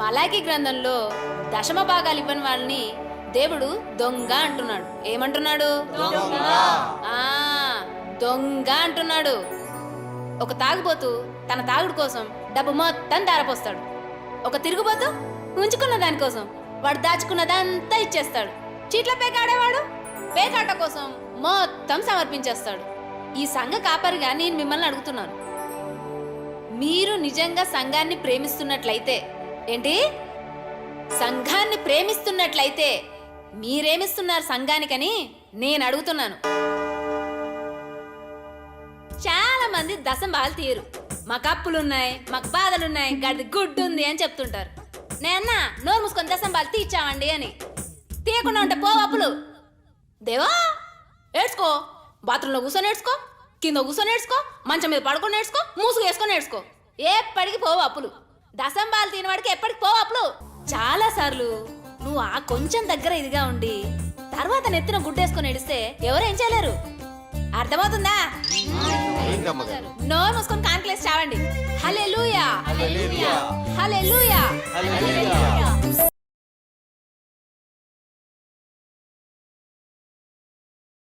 మలాకి గ్రంథంలో దశమ భాగాలు ఇవ్వని వాళ్ళని దేవుడు దొంగ అంటున్నాడు. ఏమంటున్నాడు? ఆ దొంగ అంటున్నాడు. ఒక తాగుబోతు తన తాగుడు కోసం డబ్బు మొత్తం దారపోస్తాడు ఒక తిరుగుబోతు ఉంచుకున్న దానికోసం వాడు దాచుకున్నదంతా ఇచ్చేస్తాడు. చీట్ల పేకాడేవాడు పేకాట కోసం మొత్తం సమర్పించేస్తాడు. ఈ సంఘ కాపరిగా నేను మిమ్మల్ని అడుగుతున్నాను. మీరు నిజంగా సంఘాన్ని ప్రేమిస్తున్నట్లయితే ఏంటి? సంఘాన్ని ప్రేమిస్తున్నట్లయితే మీరేమిస్తున్నారు సంఘానికని నేను అడుగుతున్నాను. చాలా మంది దశం బాగా తీయరు. మాకు అప్పులున్నాయి మాకు బాధలున్నాయి గడిది గుడ్డు ఉంది అని చెప్తుంటారు. నేన్న నోరు మూసుకొని దశం బాగా తీర్చామండి అని. తీయకుండా ఉంటే పో అప్పులు. దేవా ఏడ్చుకో. బాత్రూంలో కూర్చొని ఏడ్చుకో కింద కూర్చొని ఏడ్చుకో మంచం మీద పడుకొని ఏడ్చుకో మూసుకు వేసుకొని ఏడ్చుకో. ఎప్పటికి పోవు అప్పులు. దశంబాలు తినవాడికి ఎప్పటికి పోవు అప్పులు చాలా సార్లు నువ్వు ఆ కొంచెం దగ్గర ఇదిగా ఉండి తర్వాత నెత్తిన గుడ్డేసుకొని ఏడిస్తే ఎవరేం చేయలేరు. అర్థమవుతుందా? నోరు మూసుకొని కాన్క్లేస్ చావండి. హలే లూయా హలే లూయా